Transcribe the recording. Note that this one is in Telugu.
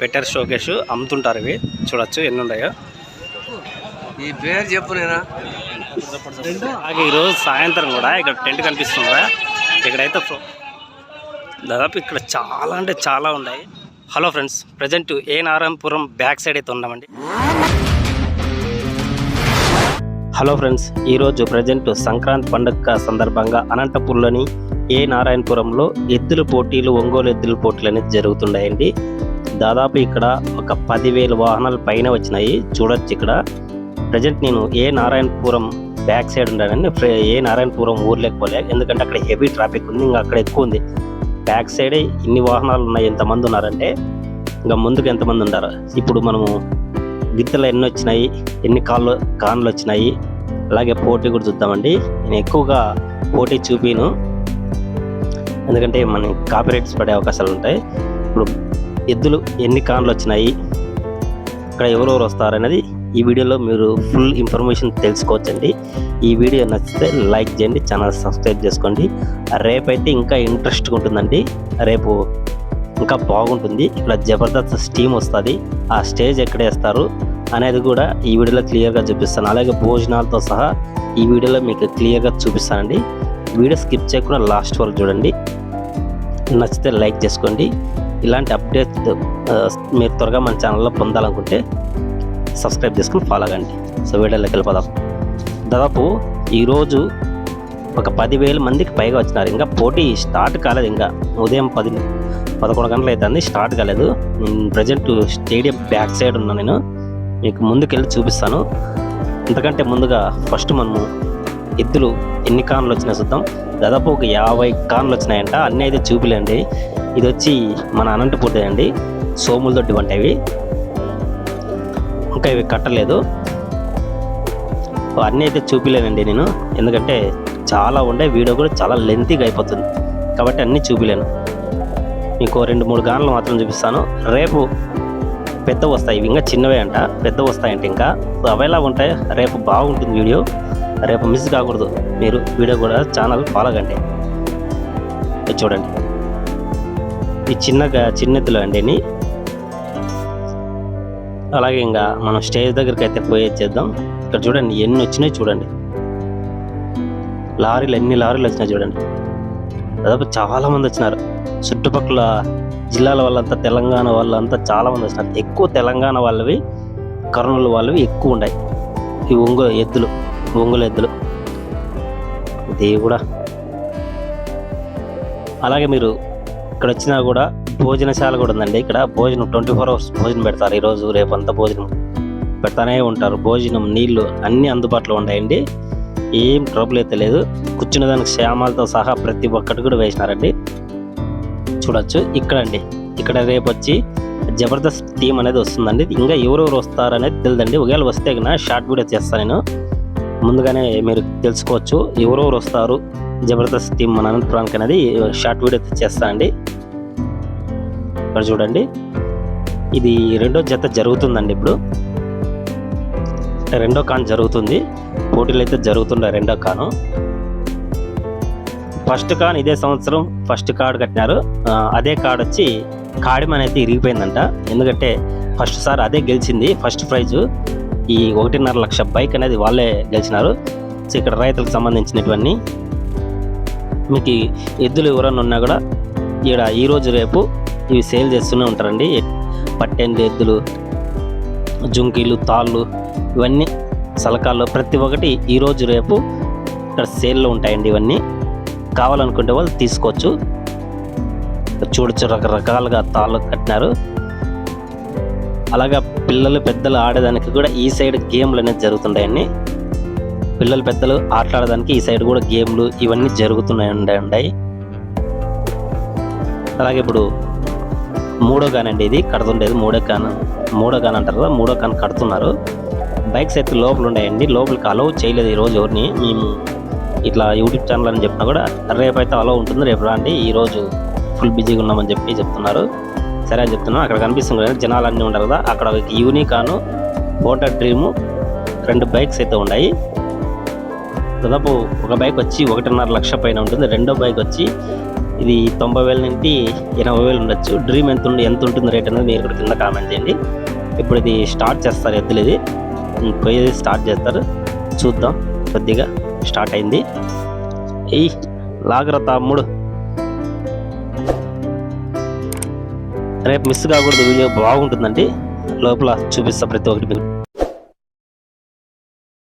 పెట్టారు షోకేష్ అమ్ముతుంటారు ఇవి. చూడొచ్చు ఎన్ని ఉన్నాయో ఈ పేరు చెప్పు నేనా? అలాగే ఈరోజు సాయంత్రం కూడా ఇక్కడ టెంట్ కనిపిస్తుంది? ఇక్కడైతే దాదాపు ఇక్కడ చాలా అంటే చాలా ఉన్నాయి. హలో ఫ్రెండ్స్ ప్రజెంట్ ఏ నారాయణపురం బ్యాక్ సైడ్ అయితే ఉన్నామండి. హలో ఫ్రెండ్స్ ఈరోజు ప్రజెంట్ సంక్రాంతి పండుగ సందర్భంగా అనంతపూర్లోని ఏ నారాయణపురంలో ఎద్దుల పోటీలు ఒంగోలు ఎద్దుల పోటీలు అనేది జరుగుతున్నాయండి. దాదాపు ఇక్కడ ఒక పదివేల వాహనాలు పైన వచ్చినాయి. చూడొచ్చు ఇక్కడ. ప్రజెంట్ నేను ఏ నారాయణపురం బ్యాక్ సైడ్ ఉండాలని ఏ నారాయణపురం ఊర్లోకి పోలే. ఎందుకంటే అక్కడ హెవీ ట్రాఫిక్ ఉంది ఇంకా అక్కడ ఎక్కువ ఉంది. బ్యాక్ సైడే ఇన్ని వాహనాలు ఉన్నాయి ఎంతమంది ఉన్నారంటే ఇంకా ముందుకు ఎంతమంది ఉన్నారు ఇప్పుడు మనము గిత్తలు ఎన్ని వచ్చినాయి ఎన్ని కాళ్ళు కాన్లు వచ్చినాయి అలాగే పోటీ కూడా చూద్దామండి. నేను ఎక్కువగా పోటీ చూపిను. ఎందుకంటే మన కాపీరైట్స్ పడే అవకాశాలు ఉంటాయి. ఇప్పుడు ఎద్దులు ఎన్ని కాన్లు వచ్చినాయి ఇక్కడ ఎవరెవరు వస్తారనేది ఈ వీడియోలో మీరు ఫుల్ ఇన్ఫర్మేషన్ తెలుసుకోవచ్చండి. ఈ వీడియో నచ్చితే లైక్ చేయండి ఛానల్ సబ్స్క్రైబ్ చేసుకోండి. రేపైతే ఇంకా ఇంట్రెస్ట్గా ఉంటుందండి. రేపు ఇంకా బాగుంటుంది. ఇక్కడ జబర్దస్త్ స్టీమ్ వస్తుంది. ఆ స్టేజ్ ఎక్కడ వేస్తారు అనేది కూడా ఈ వీడియోలో క్లియర్గా చూపిస్తాను. అలాగే భోజనాలతో సహా ఈ వీడియోలో మీకు క్లియర్గా చూపిస్తానండి. వీడియో స్కిప్ చేయకుండా లాస్ట్ వరకు చూడండి. నచ్చితే లైక్ చేసుకోండి. ఇలాంటి అప్డేట్ మీరు త్వరగా మన ఛానల్లో పొందాలనుకుంటే సబ్స్క్రైబ్ చేసుకుని ఫాలో అవ్వండి సో వీడియోలోకి వెళ్ళిపోదాం దాదాపు ఈరోజు ఒక పదివేల మందికి పైగా వచ్చినారు. ఇంకా పోటీ స్టార్ట్ కాలేదు ఇంకా. ఉదయం పది పదకొండు గంటలు అవుతుంది స్టార్ట్ కాలేదు. నేను ప్రజెంట్ స్టేడియం బ్యాక్ సైడ్ ఉన్నా నేను. మీకు ముందుకెళ్ళి చూపిస్తాను. ఎందుకంటే ముందుగా ఫస్ట్ మనము ఎద్దులు ఎన్ని కాన్లు వచ్చినాయి చూద్దాం. దాదాపు ఒక యాభై కాన్లు వచ్చినాయంట. అన్నీ అయితే చూపిలేండి. ఇది వచ్చి మన అనంతపూర్తి అండి. సోముల దొడ్డి వంటివి ఇంకా ఇవి కట్టలేదు. అన్నీ అయితే చూపిలేనండి నేను. ఎందుకంటే చాలా ఉండే. వీడియో కూడా చాలా లెంతీగా అయిపోతుంది. కాబట్టి అన్నీ చూపిలేను. మీకు రెండు మూడు గాన్లు మాత్రం చూపిస్తాను. రేపు పెద్ద వస్తాయి. ఇవి ఇంకా చిన్నవే అంట. పెద్ద వస్తాయంటే ఇంకా. సో అవి ఎలా ఉంటాయి రేపు బాగుంటుంది వీడియో. రేపు మిస్ కాకూడదు. మీరు వీడియో కూడా ఛానల్ ఫాలో కండి. చూడండి. ఈ చిన్నగా చిన్నెత్తులు అండి అలాగే ఇంకా మనం స్టేజ్ దగ్గరికి అయితే పోయి ఇక్కడ చూడండి ఎన్ని వచ్చినాయి చూడండి. లారీలు ఎన్ని లారీలు వచ్చినాయి చూడండి. దాదాపు చాలా మంది వచ్చినారు. చుట్టుపక్కల జిల్లాల వాళ్ళంతా తెలంగాణ వాళ్ళంతా చాలా మంది వచ్చినారు. ఎక్కువ తెలంగాణ వాళ్ళవి కర్నూలు వాళ్ళవి ఎక్కువ ఉన్నాయి. ఈ ఒంగో ఎద్దులు. ఒంగోలు ఎద్దులు దేవుడా. అలాగే మీరు ఇక్కడ వచ్చినా కూడా భోజనశాల కూడా ఉందండి. ఇక్కడ భోజనం ట్వంటీ ఫోర్ అవర్స్ భోజనం పెడతారు. ఈరోజు రేపు అంతా భోజనం పెడతానే ఉంటారు. భోజనం నీళ్ళు అన్నీ అందుబాటులో ఉన్నాయండి. ఏం ట్రబుల్ అయితే లేదు. కూర్చున్న దానికి శ్యామాలతో సహా ప్రతి ఒక్కటి కూడా వేసినారండి. చూడొచ్చు. ఇక్కడ అండి ఇక్కడ రేపు వచ్చి జబర్దస్త్ టీం అనేది వస్తుందండి. ఇంకా ఎవరెవరు వస్తారనేది తెలియదండి ఒకవేళ వస్తే కన్నా షార్ట్ వీడియో చేస్తాను నేను. ముందుగానే మీరు తెలుసుకోవచ్చు ఎవరెవరు వస్తారు జబర్దస్త్ టీం మన అనంతపురానికి అనేది షార్ట్ వీడియో చేస్తానండి ఇక్కడ చూడండి. ఇది రెండో జత జరుగుతుందండి ఇప్పుడు. రెండో కాన్ జరుగుతుంది. పోటీలు అయితే జరుగుతుండే రెండో కాను. ఫస్ట్ కాన్ ఇదే సంవత్సరం ఫస్ట్ కార్డు కట్టినారు. అదే కార్డు వచ్చి కాడిమని అయితే ఇరిగిపోయిందంట. ఎందుకంటే ఫస్ట్ సార్ అదే గెలిచింది ఫస్ట్ ప్రైజు. ఈ ఒకటిన్నర లక్ష బైక్ అనేది వాళ్ళే గెలిచినారు. సో ఇక్కడ రైతులకు సంబంధించినటువన్నీ మీకు ఎద్దులు ఎవరన్నా ఉన్నా కూడా ఈడ ఈరోజు రేపు ఇవి సేల్ చేస్తూనే ఉంటారండి. ఎ- పట్టెండు ఎద్దులు జుంకీలు తాళ్ళు ఇవన్నీ సలకాలు ప్రతి ఒక్కటి ఈరోజు రేపు ఇక్కడ సేల్లో ఉంటాయండి ఇవన్నీ. కావాలనుకుంటే వాళ్ళు తీసుకోవచ్చు. చూడొచ్చు రకరకాలుగా తాళ్ళు కట్టినారు. అలాగా పిల్లలు పెద్దలు ఆడేదానికి కూడా ఈ సైడ్ గేమ్లు అనేది జరుగుతుంటాయండి. పిల్లలు పెద్దలు ఆటలాడడానికి ఈ సైడ్ కూడా గేమ్లు ఇవన్నీ జరుగుతున్నాయి ఉన్నాయి అలాగే ఇప్పుడు మూడో కాన్ అండి ఇది కడుతుండేది మూడో కాన్ మూడో కాన్ అంటారు కదా మూడో కాన్ కడుతున్నారు. బైక్స్ అయితే లోపల ఉన్నాయండి లోపలికి అలౌ చేయలేదు ఈరోజు ఎవరిని. మేము ఇట్లా యూట్యూబ్ ఛానల్ అని చెప్పినా కూడా రేపు అయితే అలౌ ఉంటుంది రేపు రాండి ఈరోజు ఫుల్ బిజీగా ఉన్నామని చెప్పి చెప్తున్నారు. సరే అని చెప్తున్నాను అక్కడ కనిపిస్తుంది కదా జనాలు అన్నీ ఉండరు కదా. అక్కడ ఒక యూనికాను హోటల్ డ్రీము రెండు బైక్స్ అయితే ఉన్నాయి. దాదాపు ఒక బైక్ వచ్చి ఒకటిన్నర లక్ష పైన ఉంటుంది. రెండో బైక్ వచ్చి ఇది తొంభై వేల నుండి ఎనభై వేలు ఉండొచ్చు. డ్రీమ్ ఎంత ఉండి ఎంత ఉంటుంది రేట్ అనేది మీరు కూడా కింద కామెంట్ చేయండి. ఇప్పుడు ఇది స్టార్ట్ చేస్తారు ఎద్దులు ఇది. పోయేది స్టార్ట్ చేస్తారు. చూద్దాం కొద్దిగా స్టార్ట్ అయింది. ఈ లాగర తమ్ముడు రేపు మిస్ కాకూడదు వీడియో బాగుంటుందండి. లోపల చూపిస్తా ప్రతి ఒక్కటి